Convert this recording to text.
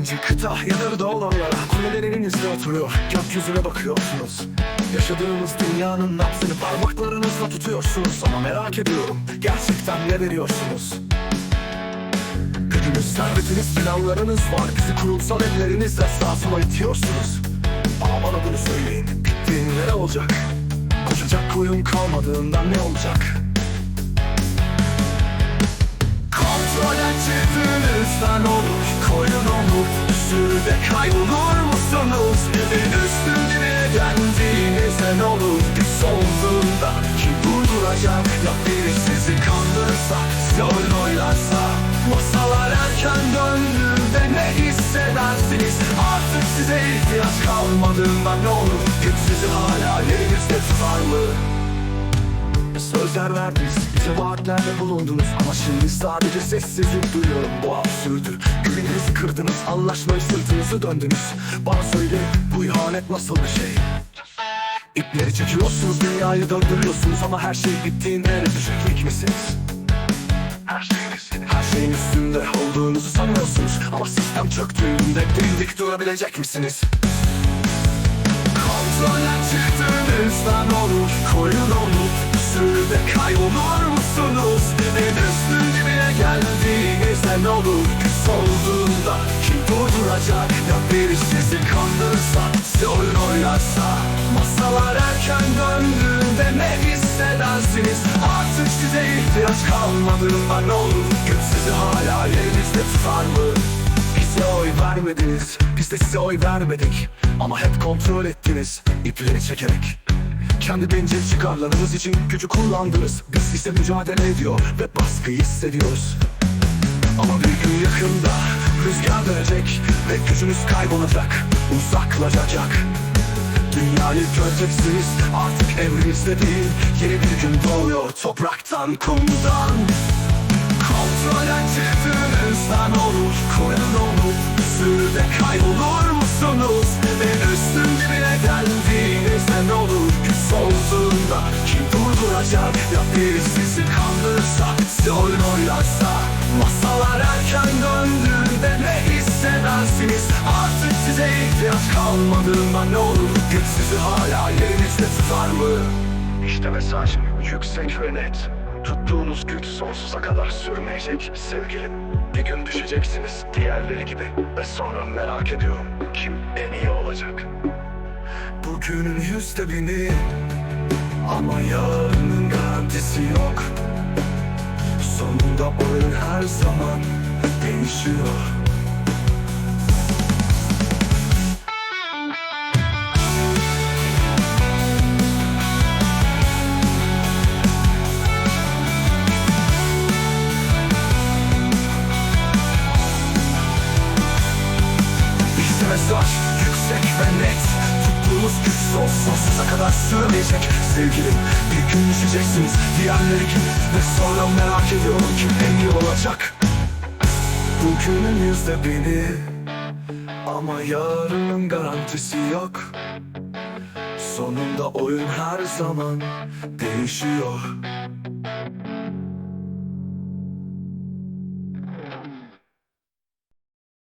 İkinci kıta yanarda olanlara Kulelerinizde oturuyor Gökyüzüne bakıyorsunuz Yaşadığımız dünyanın nabzını parmaklarınızla tutuyorsunuz Ama merak ediyorum gerçekten ne veriyorsunuz? Gücünüz, servetiniz, planlarınız var Bizi kurumsal ellerinizle sağa sola itiyorsunuz Ama bana bunu söyleyin Bittiğinde ne olacak? Koşacak koyun kalmadığından ne olacak? Kontrolden çıktığınızdan olur Koyun olur Sürüde kaybolur musunuz? Evin üstün dibine geldiğinizde ne olur? Güç olduğunda kim durduracak? Ya biri sizi kandırsa Size oyun oynarsa Masalar erken döndüğünde ne hissedersiniz? Artık size ihtiyaç kalmadığında ne olur? Güç sizi hala yerinizde tutar mı? Sözler verdiniz, bize vaatlerde bulundunuz Ama şimdi sadece sessizlik duyuyorum bu absürdü Güveninizi kırdınız, anlaşmayı sırtınızı döndünüz Bana söyle, bu ihanet nasıl bir şey? İpleri çekiyorsunuz, dünyayı döndürüyorsunuz Ama her şey bittiğinde düşecek misiniz? Her şeyin, her şeyin üstünde olduğunuzu sanıyorsunuz Ama sistem çöktüğünde dimdik durabilecek misiniz? Kontrolden çıktığınızdan ne olur? Güç olduğunda kim durduracak? Ya biri sizi kandırırsa Size oyun oynarsa Masalar erken döndüğünde ne hissedersiniz? Artık size ihtiyaç kalmadığında ne olur? Güç sizi hala yerinizde tutar mı? Bize oy vermediniz, biz de size oy vermedik Ama hep kontrol ettiniz, ipleri çekerek Kendi bencil çıkarlarınız için gücü kullandınız Biz ise mücadele ediyor ve baskıyı hissediyoruz Ama bir gün yakında rüzgar dönecek Ve gücünüz kaybolacak, uzaklaşacak Dünyayı göreceksiniz artık evrenizde değil Yeni bir gün doğuyor topraktan kumdan Kontrolden çıktığınızdan olur Koyan olur Sürüde kaybolur musunuz? En üstün dibine geldiğinizde ne olur? Güç olduğunda kim durduracak? Ya biri Size oyun oynarsa Masalar erken döndüğünde ne hissedersiniz? Artık size ihtiyaç kalmadığında ne olur? Güç sizi hala yerinizde tutar mı? İşte mesaj yüksek ve net Tuttuğunuz güç sonsuza kadar sürmeyecek sevgilim Bir gün düşeceksiniz diğerleri gibi Ve sonra merak ediyorum kim en iyi olacak Bugünün yüzde bini Ama yarının garantisi yok Sonunda oyun her zaman değişiyor. Yüksek ve net Tuttuğunuz güç son sonsuza kadar sürmeyecek. Sevgilim bir gün düşeceksiniz diğerleri gibi Ve sonra merak ediyorum kim en iyi olacak. Bugünün yüzde bini Ama yarının garantisi yok. Sonunda oyun her zaman değişiyor